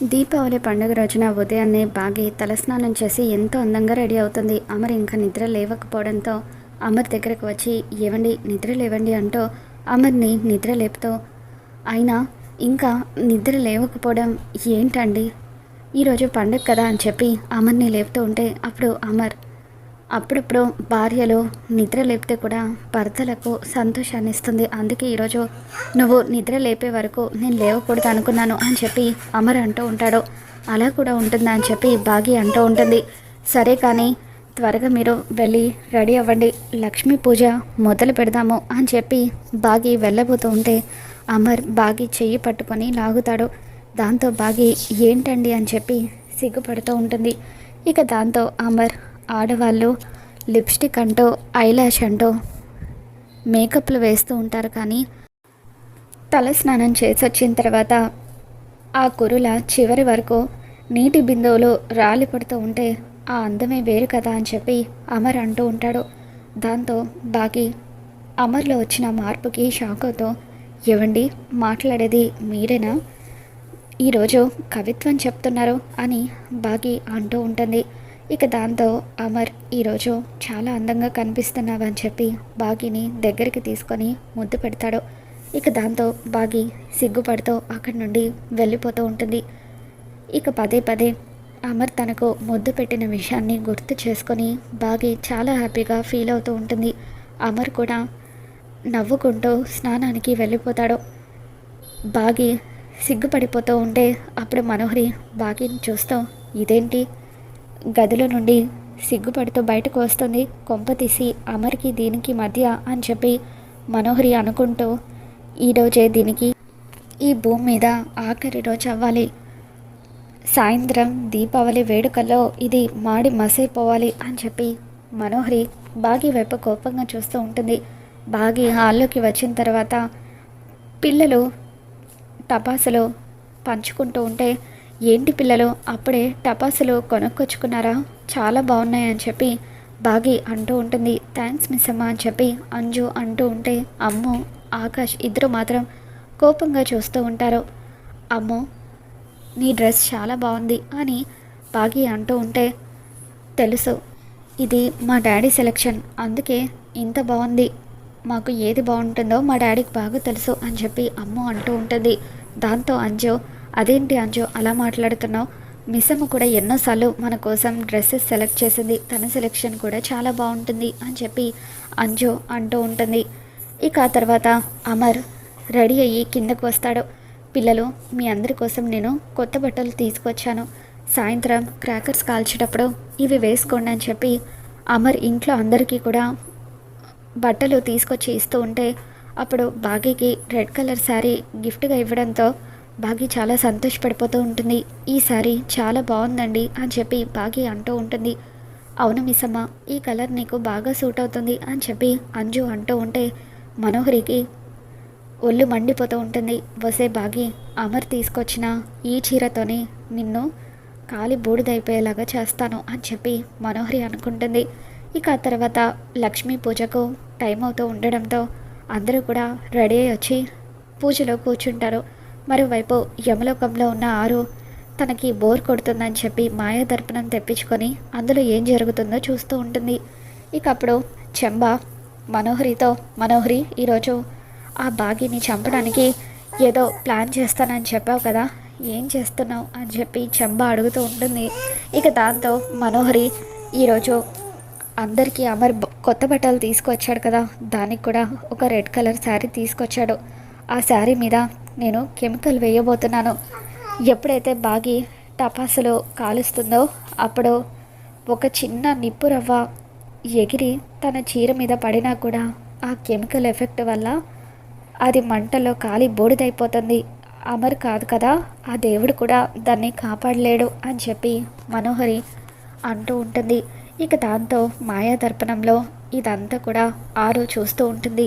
దీపావళి పండుగ రోజున ఉదయాన్నే బాగి తలస్నానం చేసి ఎంతో అందంగా రెడీ అవుతుంది. అమర్ ఇంకా నిద్ర లేవకపోవడంతో అమర్ దగ్గరకు వచ్చి ఏవండి నిద్ర లేవండి అంటూ అమర్ని నిద్ర లేపుతూ అయినా ఇంకా నిద్ర లేవకపోవడం ఏంటండి? ఈరోజు పండుగ కదా అని చెప్పి అమర్ని లేపుతూ ఉంటే అప్పుడు అమర్ అప్పుడప్పుడు భార్యలు నిద్ర లేపితే కూడా భర్తలకు సంతోషాన్ని ఇస్తుంది. అందుకే ఈరోజు నువ్వు నిద్ర లేపే వరకు నేను లేవకూడదు అనుకున్నాను అని చెప్పి అమర్ అంటూ ఉంటాడు. అలా కూడా ఉంటుందా అని చెప్పి బాగి అంటూ ఉంటుంది. సరే కానీ త్వరగా మీరు వెళ్ళి రెడీ అవ్వండి. లక్ష్మీ పూజ మొదలు పెడదాము అని చెప్పి బాగి వెళ్ళబోతూ ఉంటే అమర్ బాగి చెయ్యి పట్టుకొని లాగుతాడు. దాంతో బాగి ఏంటండి? అని చెప్పి సిగ్గుపడుతూ ఉంటుంది. ఇక దాంతో అమర్ ఆడవాళ్ళు లిప్స్టిక్ అంటో ఐలాష్ అంటో మేకప్లు వేస్తూ ఉంటారు కానీ తల స్నానం చేసి వచ్చిన తర్వాత ఆ కురుల చివరి వరకు నీటి బిందువులు రాలి పడుతూ ఉంటే ఆ అందమే వేరు కదా అని చెప్పి అమర్ అంటూ ఉంటాడు. దాంతో బాగి అమర్లో వచ్చిన మార్పుకి షాక్ అవుతూ మాట్లాడేది మీరేనా? ఈరోజు కవిత్వం చెప్తున్నారు అని బాగి అంటూ ఉంటుంది. ఇక దాంతో అమర్ ఈరోజు చాలా అందంగా కనిపిస్తున్నావని చెప్పి బాగిని దగ్గరికి తీసుకొని ముద్దు పెడతాడు. ఇక దాంతో బాగి సిగ్గుపడుతూ అక్కడి నుండి వెళ్ళిపోతూ ఉంటుంది. ఇక పదే పదే అమర్ తనకు ముద్దు పెట్టిన విషయాన్ని గుర్తు చేసుకొని బాగి చాలా హ్యాపీగా ఫీల్ అవుతూ ఉంటుంది. అమర్ కూడా నవ్వుకుంటూ స్నానానికి వెళ్ళిపోతాడు. బాగి సిగ్గుపడిపోతూ ఉంటే అప్పుడు మనోహరి బాగిని చూస్తూ ఇదేంటి? గదిలో నుండి సిగ్గుపడుతూ బయటకు వస్తుంది. కొంప తీసి అమర్కి దీనికి మధ్య అని చెప్పి మనోహరి అనుకుంటూ ఈరోజే దీనికి ఈ భూమి మీద ఆఖరి రోజు అవ్వాలి. సాయంత్రం దీపావళి వేడుకల్లో ఇది మాడి మసైపోవాలి అని చెప్పి మనోహరి బాగి వైపు కోపంగా చూస్తూ ఉంటుంది. బాగి హాల్లోకి వచ్చిన తర్వాత పిల్లలు టపాసులు పంచుకుంటూ ఉంటే ఏంటి పిల్లలు అప్పుడే టపాసులు కొనుక్కొచ్చుకున్నారా? చాలా బాగున్నాయని చెప్పి బాగి అంటూ ఉంటుంది. థ్యాంక్స్ మిస్ అమ్మ అని చెప్పి అంజు అంటూ ఉంటే అమ్ము ఆకాష్ ఇద్దరు మాత్రం కోపంగా చూస్తూ ఉంటారు. అమ్మో నీ డ్రెస్ చాలా బాగుంది అని బాగి అంటూ ఉంటే తెలుసు. ఇది మా డాడీ సెలెక్షన్ అందుకే ఇంత బాగుంది. మాకు ఏది బాగుంటుందో మా డాడీకి బాగా తెలుసు అని చెప్పి అమ్మ అంటూ ఉంటుంది. దాంతో అంజు అదేంటి అంజు అలా మాట్లాడుతున్నావు? మిస్సమ్మ కూడా ఎన్నోసార్లు మన కోసం డ్రెస్సెస్ సెలెక్ట్ చేసింది. తన సెలెక్షన్ కూడా చాలా బాగుంటుంది అని చెప్పి అంజు అంటూ ఉంటుంది. ఇక ఆ తర్వాత అమర్ రెడీ అయ్యి కిందకు వస్తాడు. పిల్లలు మీ అందరి కోసం నేను కొత్త బట్టలు తీసుకొచ్చాను. సాయంత్రం క్రాకర్స్ కాల్చేటప్పుడు ఇవి వేసుకోండి అని చెప్పి అమర్ ఇంట్లో అందరికీ కూడా బట్టలు తీసుకొచ్చి ఇస్తూ ఉంటే అప్పుడు బాగీకి రెడ్ కలర్ శారీ గిఫ్ట్గా ఇవ్వడంతో బాగి చాలా సంతోషపడిపోతూ ఉంటుంది. ఈ సారీ చాలా బాగుందండి అని చెప్పి బాగి అంటూ ఉంటుంది. అవును మిస్సమ్మ ఈ కలర్ నీకు బాగా సూట్ అవుతుంది అని చెప్పి అంజు అంటూ ఉంటే మనోహరికి ఒళ్ళు మండిపోతూ ఉంటుంది. వసే బాగి అమర్ తీసుకొచ్చిన ఈ చీరతోనే నిన్ను కాలి బూడిదైపోయేలాగా చేస్తాను అని చెప్పి మనోహరి అనుకుంటుంది. ఇక ఆ తర్వాత లక్ష్మీ పూజకు టైం అవుతూ ఉండడంతో అందరూ కూడా రెడీ అయ్యి వచ్చి పూజలో కూర్చుంటారు. మరోవైపు యమలోకంలో ఉన్న ఆరు తనకి బోర్ కొడుతుందని చెప్పి మాయా దర్పణం తెప్పించుకొని అందులో ఏం జరుగుతుందో చూస్తూ ఉంటుంది. ఇక అప్పుడు చెంబ మనోహరితో మనోహరి ఈరోజు ఆ బాగిని చంపడానికి ఏదో ప్లాన్ చేస్తానని చెప్పావు కదా ఏం చేస్తున్నావు? అని చెప్పి చెంబ అడుగుతూ ఉంటుంది. ఇక దాంతో మనోహరి ఈరోజు అందరికీ అమర్ కొత్త బట్టలు తీసుకొచ్చాడు కదా దానికి కూడా ఒక రెడ్ కలర్ శారీ తీసుకొచ్చాడు. ఆ శారీ మీద నేను కెమికల్ వేయబోతున్నాను. ఎప్పుడైతే బాగి టపాసులు కాలుస్తుందో అప్పుడు ఒక చిన్న నిప్పు రవ్వ ఎగిరి తన చీర మీద పడినా కూడా ఆ కెమికల్ ఎఫెక్ట్ వల్ల అది మంటలో కాలి బూడిదైపోతుంది. అమర్ కాదు కదా ఆ దేవుడు కూడా దాన్ని కాపాడలేడు అని చెప్పి మనోహరి అంటూ ఉంటుంది. ఇక దాంతో మాయా దర్పణంలో ఇదంతా కూడా ఆరు చూస్తూ ఉంటుంది.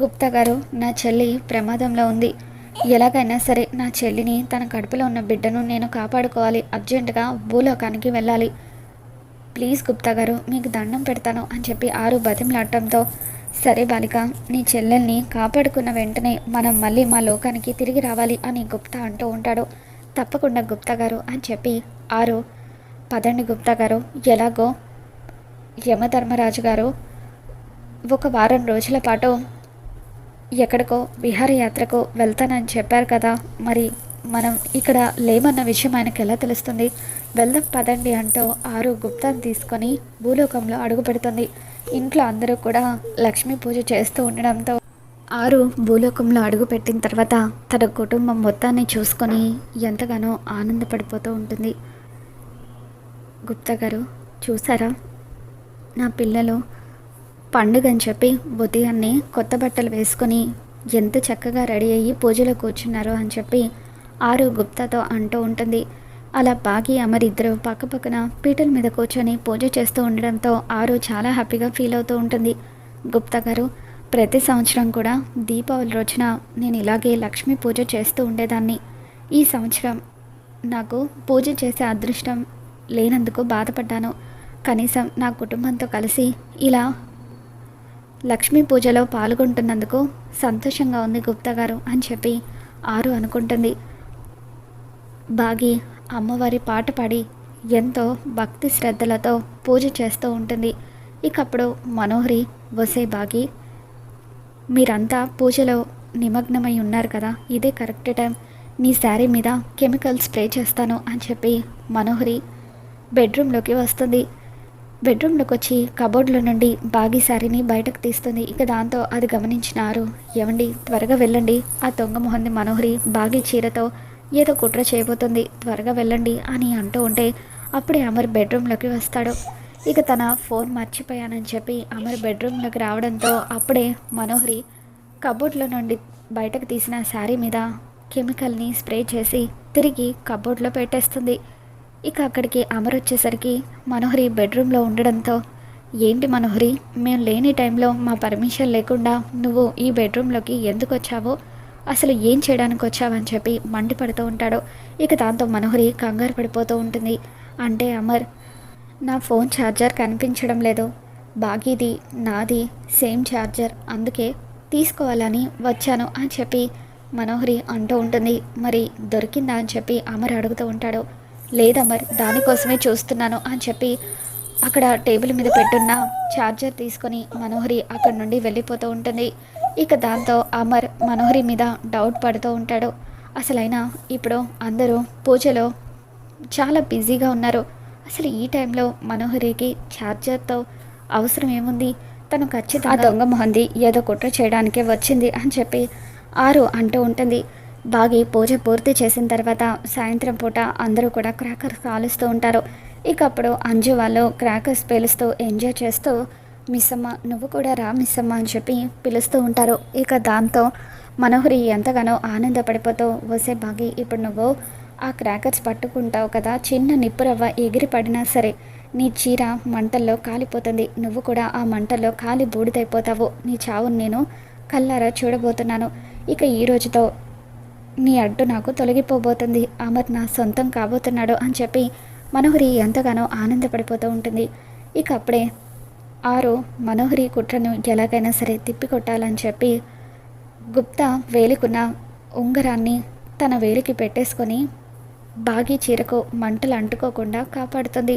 గుప్తా గారు నా చెల్లి ప్రమాదంలో ఉంది. ఎలాగైనా సరే నా చెల్లిని తన కడుపులో ఉన్న బిడ్డను నేను కాపాడుకోవాలి. అర్జెంటుగా భూలోకానికి వెళ్ళాలి. ప్లీజ్ గుప్తా గారు మీకు దండం పెడతాను అని చెప్పి ఆరు బతిమలాడటంతో సరే బాలిక నీ చెల్లెల్ని కాపాడుకున్న వెంటనే మనం మళ్ళీ మా లోకానికి తిరిగి రావాలి అని గుప్తా అంటూ ఉంటాడు. తప్పకుండా గుప్తా గారు అని చెప్పి ఆరు పదండి గుప్తా గారు ఎలాగో యమధర్మరాజు గారు ఒక వారం రోజుల పాటు ఎక్కడికో విహారయాత్రకు వెళ్తానని చెప్పారు కదా. మరి మనం ఇక్కడ లేమన్న విషయం ఆయనకు ఎలా తెలుస్తుంది? వెళ్దాం పదండి అంటూ ఆరు గుప్తాన్ని తీసుకొని భూలోకంలో అడుగు పెడుతుంది. ఇంట్లో అందరూ కూడా లక్ష్మీ పూజ చేస్తూ ఉండడంతో ఆరు భూలోకంలో అడుగు పెట్టిన తర్వాత తన కుటుంబం మొత్తాన్ని చూసుకొని ఎంతగానో ఆనందపడిపోతూ ఉంటుంది. గుప్తా గారు చూసారా? నా పిల్లలు పండుగ అని చెప్పి ఉదయాన్నే కొత్త బట్టలు వేసుకొని ఎంత చక్కగా రెడీ అయ్యి పూజలో కూర్చున్నారో అని చెప్పి ఆరు గుప్తాతో అంటూ ఉంటుంది. అలా బాగి అమరిద్దరు పక్కపక్కన పీటల మీద కూర్చొని పూజ చేస్తూ ఉండడంతో ఆరు చాలా హ్యాపీగా ఫీల్ అవుతూ ఉంటుంది. గుప్తా గారు ప్రతి సంవత్సరం కూడా దీపావళి రోజున నేను ఇలాగే లక్ష్మీ పూజ చేస్తూ ఉండేదాన్ని. ఈ సంవత్సరం నాకు పూజ చేసే అదృష్టం లేనందుకు బాధపడ్డాను. కనీసం నా కుటుంబంతో కలిసి ఇలా లక్ష్మీ పూజలో పాల్గొంటున్నందుకు సంతోషంగా ఉంది గుప్తా గారు అని చెప్పి ఆరు అనుకుంటుంది. బాగి అమ్మవారి పాట పాడి ఎంతో భక్తి శ్రద్ధలతో పూజ చేస్తూ ఉంటుంది. ఇకప్పుడు మనోహరి వసే బాగి మీరంతా పూజలో నిమగ్నమై ఉన్నారు కదా ఇదే కరెక్ట్ టైం. నీ శారీ మీద కెమికల్ స్ప్రే చేస్తాను అని చెప్పి మనోహరి బెడ్రూమ్లోకి వస్తుంది. బెడ్రూమ్లోకి వచ్చి కబోర్డ్లో నుండి బాగీ శారీని బయటకు తీస్తుంది. ఇక దాంతో అది గమనించినారు. ఏమండి త్వరగా వెళ్ళండి. ఆ దొంగ మొహంది మనోహరి బాగీ చీరతో ఏదో కుట్ర చేయబోతుంది. త్వరగా వెళ్ళండి అని అంటూ ఉంటే అప్పుడే అమర్ బెడ్రూమ్లోకి వస్తాడు. ఇక తన ఫోన్ మర్చిపోయానని చెప్పి అమర్ బెడ్రూమ్లోకి రావడంతో అప్పుడే మనోహరి కబోర్డ్లో నుండి బయటకు తీసిన శారీ మీద కెమికల్ని స్ప్రే చేసి తిరిగి కబోర్డ్లో పెట్టేస్తుంది. ఇక అక్కడికి అమర్ వచ్చేసరికి మనోహరి బెడ్రూమ్లో ఉండడంతో ఏంటి మనోహరి మేము లేని టైంలో మా పర్మిషన్ లేకుండా నువ్వు ఈ బెడ్రూమ్లోకి ఎందుకు వచ్చావో? అసలు ఏం చేయడానికి వచ్చావని చెప్పి మండిపడుతూ ఉంటాడు. ఇక దాంతో మనోహరి కంగారు పడిపోతూ ఉంటుంది. అంటే అమర్ నా ఫోన్ ఛార్జర్ కనిపించడం లేదు. బాగీది నాది సేమ్ ఛార్జర్. అందుకే తీసుకోవాలని వచ్చాను అని చెప్పి మనోహరి అంటూ ఉంటుంది. మరి దొరికిందా? అని చెప్పి అమర్ అడుగుతూ ఉంటాడు. లేదమర్ దానికోసమే చూస్తున్నాను అని చెప్పి అక్కడ టేబుల్ మీద పెట్టున్న ఛార్జర్ తీసుకొని మనోహరి అక్కడి నుండి వెళ్ళిపోతూ ఉంటుంది. ఇక దాంతో అమర్ మనోహరి మీద డౌట్ పడుతూ ఉంటాడు. అసలైనా ఇప్పుడు అందరూ పూజలో చాలా బిజీగా ఉన్నారు. అసలు ఈ టైంలో మనోహరికి ఛార్జర్తో అవసరం ఏముంది? తను ఖచ్చితంగా దొంగ మొహంది ఏదో కుట్ర చేయడానికే వచ్చింది అని చెప్పి ఆరు అంటూ ఉంటుంది. బాగి పూజ పూర్తి చేసిన తర్వాత సాయంత్రం పూట అందరూ కూడా క్రాకర్స్ కాలుస్తూ ఉంటారు. ఇక అప్పుడు అంజు వాళ్ళు క్రాకర్స్ పేలుస్తూ ఎంజాయ్ చేస్తూ మిస్సమ్మ నువ్వు కూడా రా మిస్సమ్మ అని చెప్పి పిలుస్తూ ఉంటారు. ఇక దాంతో మనోహరి ఎంతగానో ఆనందపడిపోతూ వసే బాగి ఇప్పుడు నువ్వు ఆ క్రాకర్స్ పట్టుకుంటావు కదా చిన్న నిప్పురవ్వ ఎగిరి పడినా సరే నీ చీర మంటల్లో కాలిపోతుంది. నువ్వు కూడా ఆ మంటల్లో కాలి బూడిదైపోతావు. నీ చావును నేను కల్లారా చూడబోతున్నాను. ఇక ఈ రోజుతో నీ అడ్డు నాకు తొలగిపోబోతుంది. అమర్ నా సొంతం కాబోతున్నాడు అని చెప్పి మనోహరి ఎంతగానో ఆనందపడిపోతూ ఉంటుంది. ఇక అప్పుడే ఆరు మనోహరి కుట్రను ఎలాగైనా సరే తిప్పికొట్టాలని చెప్పి గుప్తా వేలికున్న ఉంగరాన్ని తన వేలికి పెట్టేసుకొని బాగి చీరకు మంటలు అంటుకోకుండా కాపాడుతుంది.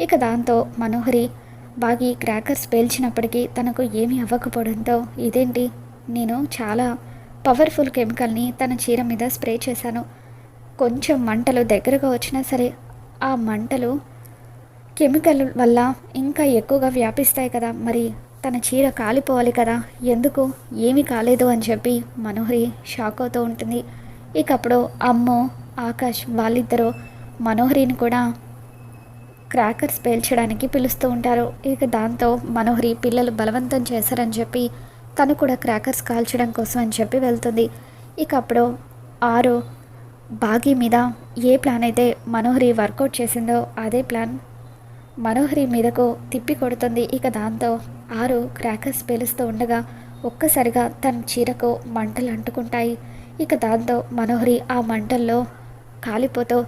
ఇక దాంతో మనోహరి బాగి క్రాకర్స్ పేల్చినప్పటికీ తనకు ఏమీ అవ్వకపోవడంతో ఇదేంటి? నేను చాలా పవర్ఫుల్ కెమికల్ని తన చీర మీద స్ప్రే చేశాను. కొంచెం మంటలు దగ్గరగా వచ్చినా సరే ఆ మంటలు కెమికల్ వల్ల ఇంకా ఎక్కువగా వ్యాపిస్తాయి కదా. మరి తన చీర కాలిపోవాలి కదా. ఎందుకు? ఏమీ కాలేదు అని చెప్పి మనోహరి షాక్ అవుతూ ఉంటుంది. ఇకప్పుడు అమ్మో ఆకాష్ వాళ్ళిద్దరూ మనోహరిని కూడా క్రాకర్స్ పేల్చడానికి పిలుస్తూ ఉంటారు. ఇక దాంతో మనోహరి పిల్లలు బలవంతం చేశారని చెప్పి తను కూడా క్రాకర్స్ కాల్చడం కోసం అని చెప్పి వెళ్తుంది. ఇక అప్పుడు ఆరు బాగీ మీద ఏ ప్లాన్ అయితే మనోహరి వర్కౌట్ చేసిందో అదే ప్లాన్ మనోహరి మీదకు తిప్పి కొడుతుంది. ఇక దాంతో ఆరు క్రాకర్స్ పేలుస్తూ ఉండగా ఒక్కసారిగా తన చీరకు మంటలు అంటుకుంటాయి. ఇక దాంతో మనోహరి ఆ మంటల్లో కాలిపోతూ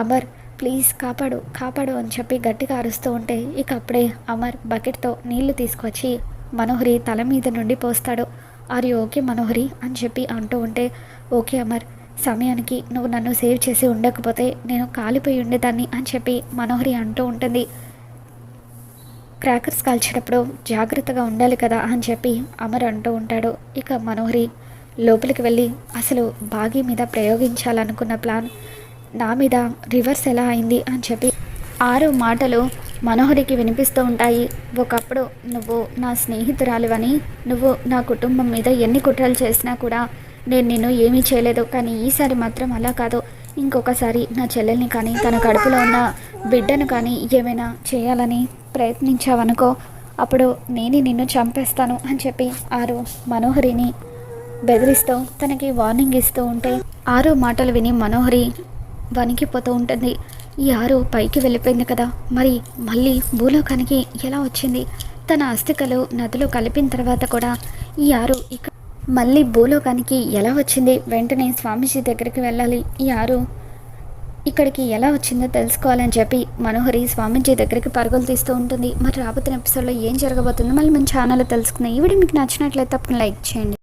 అమర్ ప్లీజ్ కాపాడు కాపాడు అని చెప్పి గట్టిగా అరుస్తూ ఉంటే ఇక అప్పుడే అమర్ బకెట్తో నీళ్ళు తీసుకొచ్చి మనోహరి తల మీద నుండి పోస్తాడు. Are okay Manohari? అని చెప్పి అంటూ ఉంటే ఓకే అమర్ సమయానికి నువ్వు నన్ను సేవ్ చేసి ఉండకపోతే నేను కాలిపోయి ఉండేదాన్ని అని చెప్పి మనోహరి అంటూ ఉంటుంది. క్రాకర్స్ కాల్చేటప్పుడు జాగ్రత్తగా ఉండాలి కదా అని చెప్పి అమర్ అంటూ ఉంటాడు. ఇక మనోహరి లోపలికి వెళ్ళి అసలు బాగి మీద ప్రయోగించాలనుకున్న ప్లాన్ నా మీద రివర్స్ ఎలా అయింది? అని చెప్పి ఆరు మాటలు మనోహరికి వినిపిస్తూ ఉంటాయి. ఒకప్పుడు నువ్వు నా స్నేహితురాలివని నువ్వు నా కుటుంబం మీద ఎన్ని కుట్రలు చేసినా కూడా నేను నిన్ను ఏమీ చేయలేదు. కానీ ఈసారి మాత్రం అలా కాదు. ఇంకొకసారి నా చెల్లెల్ని కానీ తన కడుపులో ఉన్న బిడ్డను కానీ ఏమైనా చేయాలని ప్రయత్నించావనుకో అప్పుడు నేనే నిన్ను చంపేస్తాను అని చెప్పి ఆరు మనోహరిని బెదిరిస్తూ తనకి వార్నింగ్ ఇస్తూ ఉంటే ఆరు మాటలు విని మనోహరి వణికిపోతూ ఉంటుంది. ఈ ఆరు పైకి వెళ్ళిపోయింది కదా. మరి మళ్ళీ భూలోకానికి ఎలా వచ్చింది? తన అస్థికలు నదిలో కలిపిన తర్వాత కూడా ఈ ఆరు ఇక మళ్ళీ భూలోకానికి ఎలా వచ్చింది? వెంటనే స్వామీజీ దగ్గరికి వెళ్ళాలి. ఈ ఆరు ఇక్కడికి ఎలా వచ్చిందో తెలుసుకోవాలని చెప్పి మనోహరి స్వామీజీ దగ్గరికి పరుగులు తీస్తూ ఉంటుంది. మరి రాబోతున్న ఎపిసోడ్లో ఏం జరగబోతుందో మళ్ళీ మన ఛానల్లో తెలుసుకుందాం. ఈ వీడియో మీకు నచ్చినట్లయితే తప్పకుండా లైక్ చేయండి.